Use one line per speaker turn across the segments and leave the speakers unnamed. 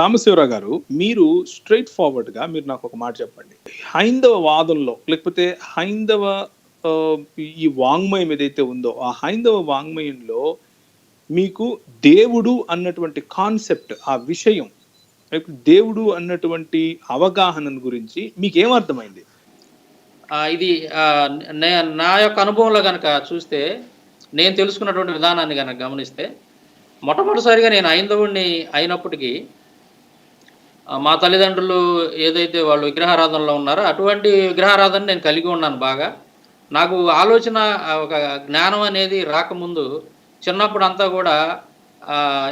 సాంబశివరావు గారు మీరు స్ట్రైట్ ఫార్వర్డ్గా మీరు నాకు ఒక మాట చెప్పండి. హైందవ వాదంలో లేకపోతే హైందవ ఈ వాంగ్మయం ఏదైతే ఉందో ఆ హైందవ వాంగ్మయంలో మీకు దేవుడు అన్నటువంటి కాన్సెప్ట్ ఆ విషయం దేవుడు అన్నటువంటి అవగాహన గురించి మీకు ఏమర్థమైంది
ఇది నా యొక్క అనుభవంలో కనుక చూస్తే నేను తెలుసుకున్నటువంటి విధానాన్ని కనుక గమనిస్తే మొట్టమొదటిసారిగా నేను హైందవుడిని అయినప్పటికీ మా తల్లిదండ్రులు ఏదైతే వాళ్ళు విగ్రహారాధనలో ఉన్నారో అటువంటి విగ్రహారాధన నేను కలిగి ఉన్నాను బాగా. నాకు ఆలోచన ఒక జ్ఞానం అనేది రాకముందు చిన్నప్పుడు అంతా కూడా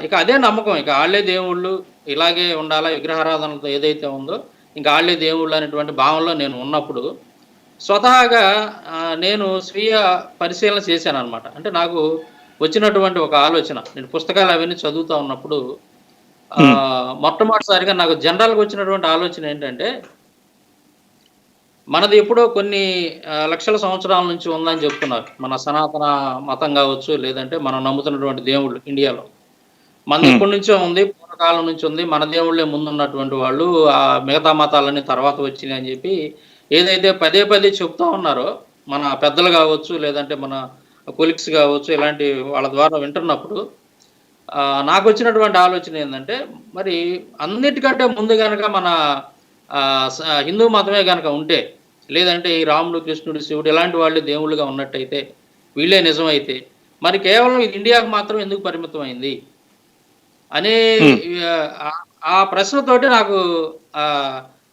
ఇక అదే నమ్మకం. ఇక ఆళ్ళే దేవుళ్ళు ఇలాగే ఉండాలా విగ్రహారాధనలతో ఏదైతే ఉందో ఇంకా ఆళ్ళే దేవుళ్ళు అనేటువంటి భావంలో నేను ఉన్నప్పుడు స్వతహాగా నేను స్వీయ పరిశీలన చేశాను అనమాట అంటే నాకు వచ్చినటువంటి ఒక ఆలోచన. నేను పుస్తకాలు అవన్నీ చదువుతా ఉన్నప్పుడు మొట్టమొదటిసారిగా నాకు జనరల్గా వచ్చినటువంటి ఆలోచన ఏంటంటే మనది ఎప్పుడో కొన్ని లక్షల సంవత్సరాల నుంచి ఉందని చెప్తున్నారు. మన సనాతన మతం కావచ్చు లేదంటే మనం నమ్ముతున్నటువంటి దేవుళ్ళు ఇండియాలో. మన. ఎప్పటి నుంచో ఉంది పూర్వకాలం నుంచి ఉంది మన దేవుళ్ళే ముందున్నటువంటి వాళ్ళు ఆ మిగతా మతాలన్నీ తర్వాత వచ్చినాయి అని చెప్పి ఏదైతే పదే పదే చెప్తా ఉన్నారో మన పెద్దలు కావచ్చు లేదంటే మన కొలిక్స్ కావచ్చు ఇలాంటి వాళ్ళ ద్వారా వింటున్నప్పుడు నాకు వచ్చినటువంటి ఆలోచన ఏంటంటే మరి అన్నిటికంటే ముందు కనుక మన హిందూ మతమే కనుక ఉంటే లేదంటే ఈ రాముడు కృష్ణుడు శివుడు ఇలాంటి వాళ్ళు దేవుళ్ళుగా ఉన్నట్టయితే వీళ్ళే నిజమైతే మరి కేవలం ఇది ఇండియాకు మాత్రం ఎందుకు పరిమితం అయింది అనే ఆ, ప్రశ్నతోటి నాకు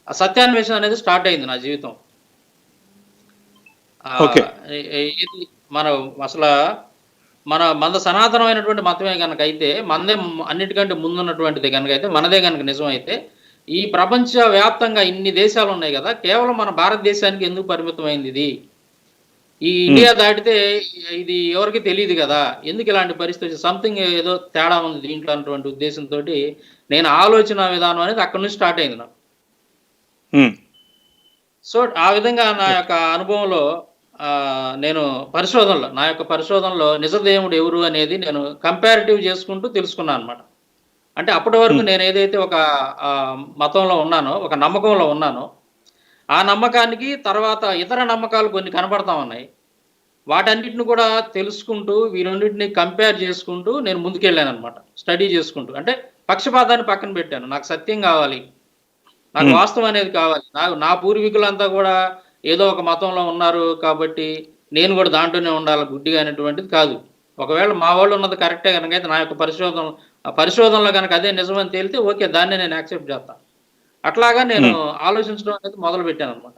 సత్యాన్వేషణ అనేది స్టార్ట్ అయింది నా జీవితం. మనం అసలు మన మన సనాతనమైనటువంటి మతమే కనుక అయితే మనదే అన్నిటికంటే ముందున్నటువంటిది కనుక అయితే మనదే కనుక నిజం అయితే ఈ ప్రపంచ వ్యాప్తంగా ఇన్ని దేశాలు ఉన్నాయి కదా కేవలం మన భారతదేశానికి ఎందుకు పరిమితమైంది ఇది? ఈ ఇండియా దాటితే ఇది ఎవరికి తెలియదు కదా. ఎందుకు ఇలాంటి పరిస్థితి సంథింగ్ ఏదో తేడా ఉంది దీంట్లో అన్నటువంటి ఉద్దేశంతో నేను ఆలోచన విధానం అనేది అక్కడి నుంచి స్టార్ట్ అయింది నాకు. సో ఆ విధంగా నా యొక్క అనుభవంలో నేను పరిశోధనలో నా యొక్క పరిశోధనలో నిజదేవుడు ఎవరు అనేది నేను కంపారిటివ్ చేసుకుంటూ తెలుసుకున్నాను అనమాట అంటే అప్పటి వరకు నేను ఏదైతే ఒక మతంలో ఉన్నానో ఒక నమ్మకంలో ఉన్నానో ఆ నమ్మకానికి తర్వాత ఇతర నమ్మకాలు కొన్ని కనబడతా ఉన్నాయి. వాటన్నిటిని కూడా తెలుసుకుంటూ వీరన్నిటిని కంపేర్ చేసుకుంటూ నేను ముందుకెళ్ళాను అనమాట స్టడీ చేసుకుంటూ. అంటే పక్షపాతాన్ని పక్కన పెట్టాను. నాకు సత్యం కావాలి. నాకు
Hmm.
వాస్తవం అనేది కావాలి. నాకు నా పూర్వీకులంతా కూడా ఏదో ఒక మతంలో ఉన్నారు కాబట్టి నేను కూడా దాంట్లోనే ఉండాలి గుడ్డిగా అనేటువంటిది కాదు. ఒకవేళ మా వాళ్ళు ఉన్నది కరెక్టే కనుక అయితే నా యొక్క పరిశోధన పరిశోధనలో కనుక అదే నిజమని తేలితే ఓకే దాన్ని నేను యాక్సెప్ట్ చేస్తాను అట్లాగా నేను ఆలోచించడం అనేది మొదలు పెట్టాను అనమాట.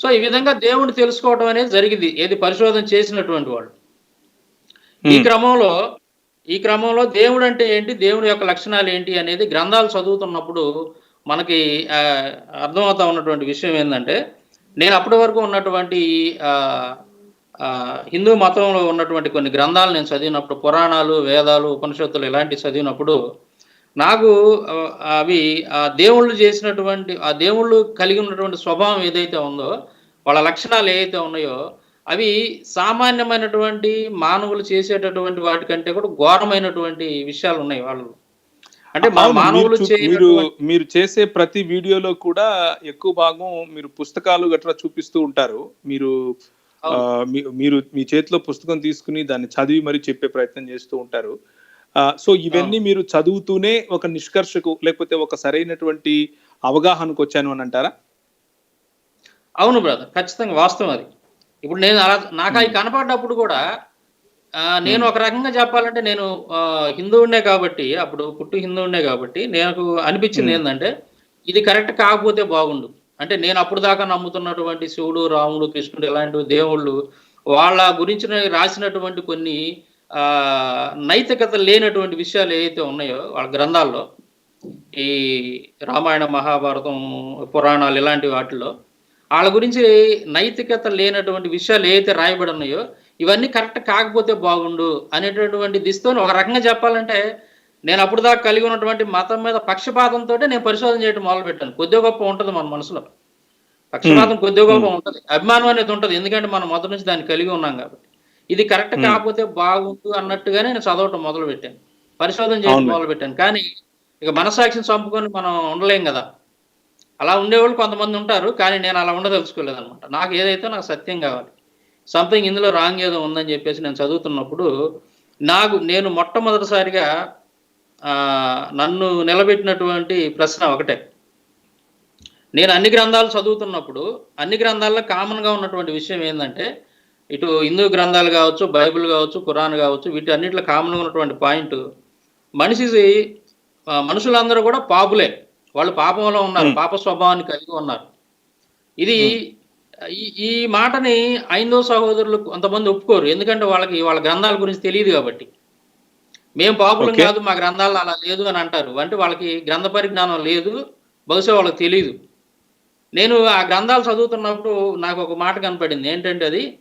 సో ఈ విధంగా దేవుణ్ణి తెలుసుకోవడం అనేది జరిగింది ఏది పరిశోధన చేసినటువంటి వాళ్ళు. ఈ. క్రమంలో ఈ క్రమంలో దేవుడు అంటే ఏంటి దేవుడి యొక్క లక్షణాలు ఏంటి అనేది గ్రంథాలు చదువుతున్నప్పుడు మనకి అర్థమవుతా ఉన్నటువంటి విషయం ఏంటంటే నేను అప్పటి వరకు ఉన్నటువంటి హిందూ మతంలో ఉన్నటువంటి కొన్ని గ్రంథాలు నేను చదివినప్పుడు పురాణాలు వేదాలు ఉపనిషత్తులు ఇలాంటివి చదివినప్పుడు నాకు అవి ఆ దేవుళ్ళు చేసినటువంటి ఆ దేవుళ్ళు కలిగి ఉన్నటువంటి స్వభావం ఏదైతే ఉందో వాళ్ళ లక్షణాలు ఏవైతే ఉన్నాయో అవి సామాన్యమైనటువంటి మానవులు చేసేటటువంటి వాటికంటే కూడా ఘోరమైనటువంటి విషయాలు ఉన్నాయి వాళ్ళు అంటే మానవులు
మీరు మీరు చేసే ప్రతి వీడియోలో కూడా ఎక్కువ భాగం మీరు పుస్తకాలు గట్రా చూపిస్తూ ఉంటారు. మీరు మీరు మీ చేతిలో పుస్తకం తీసుకుని దాన్ని చదివి మరి చెప్పే ప్రయత్నం చేస్తూ ఉంటారు. ఆ, సో ఇవన్నీ మీరు చదువుతూనే ఒక నిష్కర్షకు లేకపోతే ఒక సరైనటువంటి అవగాహనకు వచ్చాను అని అంటారా?
అవును బ్రదర్ ఖచ్చితంగా వాస్తవం అది. ఇప్పుడు నేను అలా నాకు అవి కనపడ్డప్పుడు కూడా నేను ఒక రకంగా చెప్పాలంటే నేను హిందువునే కాబట్టి అప్పుడు పుట్టు హిందువునే కాబట్టి నాకు అనిపించింది ఏంటంటే ఇది కరెక్ట్ కాకపోతే బాగుండు. అంటే నేను అప్పుడు దాకా నమ్ముతున్నటువంటి శివుడు రాముడు కృష్ణుడు ఇలాంటి దేవుళ్ళు వాళ్ళ గురించి రాసినటువంటి కొన్ని ఆ, నైతికత లేనటువంటి విషయాలు ఏవైతే ఉన్నాయో వాళ్ళ గ్రంథాల్లో ఈ రామాయణ మహాభారతం పురాణాలు ఇలాంటి వాటిల్లో వాళ్ళ గురించి నైతికత లేనటువంటి విషయాలు ఏవైతే రాయబడి ఉన్నాయో ఇవన్నీ కరెక్ట్ కాకపోతే బాగుండు అనేటటువంటి దిశతో ఒక రకంగా చెప్పాలంటే నేను అప్పుడు దాకా కలిగి ఉన్నటువంటి మతం మీద పక్షపాతంతో నేను పరిశోధన చేయడం మొదలు పెట్టాను కొద్దిగా గొప్ప ఉంటుంది మన మనసులో. పక్షపాతం కొద్దిగా గొప్ప ఉంటుంది. అభిమానం అనేది ఉంటుంది. ఎందుకంటే మనం మొదటి నుంచి దాన్ని కలిగి ఉన్నాం కాబట్టి. ఇది కరెక్ట్ కాకపోతే బాగుండు అన్నట్టుగానే నేను చదవటం మొదలు పెట్టాను పరిశోధన చేయడం
అవును.
మొదలు పెట్టాను కానీ ఇక మనసాక్షిని చంపుకొని మనం ఉండలేం కదా. అలా ఉండేవాళ్ళు కొంతమంది ఉంటారు. కానీ నేను అలా ఉండదలుచుకోలేదు అనమాట నాకు ఏదైతే నాకు సత్యం కావాలి. సంథింగ్ ఇందులో రాంగ్ ఏదో ఉందని చెప్పేసి నేను చదువుతున్నప్పుడు నాకు నేను మొట్టమొదటిసారిగా నన్ను నిలబెట్టినటువంటి ప్రశ్న ఒకటే. నేను అన్ని గ్రంథాలు చదువుతున్నప్పుడు అన్ని గ్రంథాల్లో కామన్గా ఉన్నటువంటి విషయం ఏంటంటే ఇటు హిందూ గ్రంథాలు కావచ్చు బైబిల్ కావచ్చు ఖురాన్ కావచ్చు వీటి అన్నింటిలో కామన్గా ఉన్నటువంటి పాయింట్ మనిషి మనుషులందరూ కూడా పాపులే. వాళ్ళు పాపంలో ఉన్నారు
Hmm.
పాప స్వభావాన్ని కలిగి ఉన్నారు. ఇది ఈ- ఈ మాటని ఐందో సహోదరులు కొంతమంది ఒప్పుకోరు. ఎందుకంటే వాళ్ళకి వాళ్ళ గ్రంథాల గురించి తెలియదు కాబట్టి. మేము పాపులం. కాదు మా గ్రంథాల్లో అలా లేదు అని అంటారు. అంటే వాళ్ళకి గ్రంథ పరిజ్ఞానం లేదు బహుశా వాళ్ళకి తెలియదు నేను ఆ గ్రంథాలు చదువుతున్నప్పుడు నాకు ఒక మాట కనపడింది. ఏంటంటే అది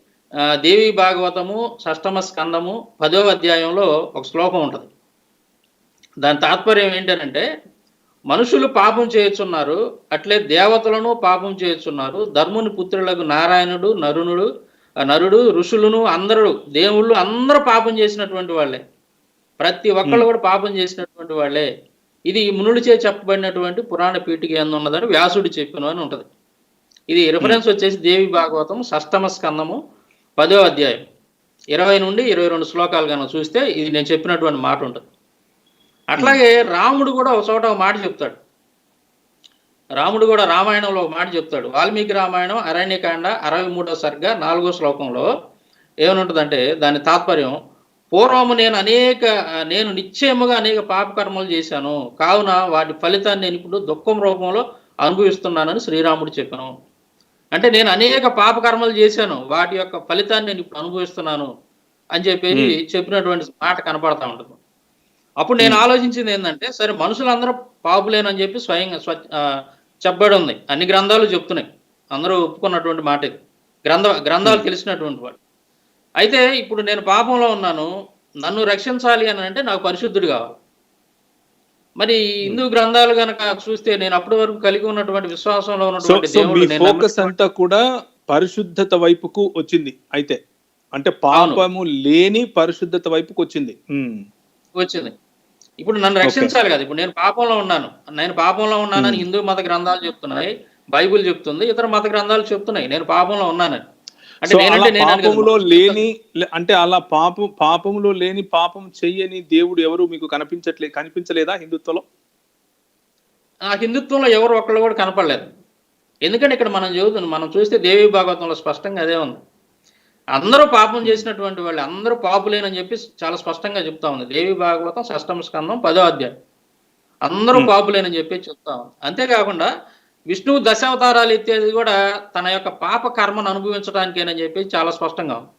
దేవి భాగవతము షష్టమ స్కందము పదో అధ్యాయంలో ఒక శ్లోకం ఉంటుంది. దాని తాత్పర్యం ఏంటంటే మనుషులు పాపం చేయుచున్నారు అట్లే దేవతలను పాపం చేయుచున్నారు. ధర్ముని పుత్రులకు నారాయణుడు నరునుడు ఆ నరుడు ఋషులను అందరూ దేవుళ్ళు అందరూ పాపం చేసినటువంటి వాళ్ళే. ప్రతి ఒక్కళ్ళు కూడా పాపం చేసినటువంటి వాళ్ళే. ఇది మునుడిచే చెప్పబడినటువంటి పురాణ పీఠిక ఎందు ఉన్నదని వ్యాసుడు చెప్పిన అని ఉంటది. ఇది రిఫరెన్స్ వచ్చేసి దేవి భాగవతం షష్టమ స్కందము పదో అధ్యాయం. ఇరవై నుండి ఇరవై రెండు శ్లోకాలు కనుక చూస్తే ఇది నేను చెప్పినటువంటి మాట ఉంటుంది. అట్లాగే రాముడు కూడా ఒక చోట ఒక మాట చెప్తాడు. రాముడు కూడా రామాయణంలో ఒక మాట చెప్తాడు. వాల్మీకి రామాయణం అరణ్యకాండ అరవై మూడో సర్గ నాలుగో శ్లోకంలో ఏమనుంటుందంటే దాని తాత్పర్యం పూర్వము నేను అనేక నేను నిశ్చయముగా అనేక పాపకర్మలు చేశాను. కావున వాటి ఫలితాన్ని నేను ఇప్పుడు దుఃఖం రూపంలో అనుభవిస్తున్నానని శ్రీరాముడు చెప్పాను. అంటే నేను అనేక పాపకర్మలు చేశాను. వాటి యొక్క ఫలితాన్ని నేను ఇప్పుడు అనుభవిస్తున్నాను అని చెప్పేసి చెప్పినటువంటి మాట కనపడతా ఉంటుంది. అప్పుడు నేను ఆలోచించింది ఏంటంటే సరే మనుషులందరూ పాపులేనని చెప్పి స్వయంగా స్వ చెప్పబడి ఉంది అన్ని గ్రంథాలు చెప్తున్నాయి. అందరూ ఒప్పుకున్నటువంటి మాట. ఇది గ్రంథ గ్రంథాలు తెలిసినటువంటి వాడు అయితే ఇప్పుడు నేను పాపంలో ఉన్నాను. నన్ను రక్షించాలి అని అంటే నాకు పరిశుద్ధుడు కావాలి. మరి హిందూ గ్రంథాలు గనక చూస్తే నేను అప్పటి వరకు కలిగి ఉన్నటువంటి విశ్వాసంలో ఉన్నటువంటి
ఫోకస్ అంతా కూడా పరిశుద్ధత వైపుకు వచ్చింది. అయితే అంటే పాపము లేని పరిశుద్ధత వైపుకు వచ్చింది.
వచ్చింది. ఇప్పుడు నన్ను రక్షించాలి కదా. ఇప్పుడు నేను పాపంలో ఉన్నాను. నేను పాపంలో ఉన్నానని హిందూ మత గ్రంథాలు చెప్తున్నాయి బైబిల్ చెప్తుంది ఇతర మత గ్రంథాలు చెప్తున్నాయి. నేను పాపంలో ఉన్నానని. అంటే.
పాపములో లేని అంటే అలా పాపం పాపములో లేని పాపం చెయ్యని దేవుడు ఎవరు మీకు కనిపించట్లే కనిపించలేదా హిందుత్వలో?
ఆ హిందుత్వంలో ఎవరు ఒక్కళ్ళు కూడా కనపడలేదు. ఎందుకంటే ఇక్కడ మనం చదువుతున్నాం మనం చూస్తే దేవి భాగవతంలో స్పష్టంగా అదే ఉంది. అందరూ పాపం చేసినటువంటి వాళ్ళు అందరూ పాపులేనని చెప్పి చాలా స్పష్టంగా చెప్తా ఉంది. దేవి భాగవతం షష్టమ స్కందం పదో అధ్యాయం. అందరూ పాపులేనని చెప్పి చెప్తా ఉంది. అంతేకాకుండా విష్ణువు దశావతారాలు ఎత్తేది కూడా తన యొక్క పాప కర్మను అనుభవించడానికేనని చెప్పి చాలా స్పష్టంగా ఉంది.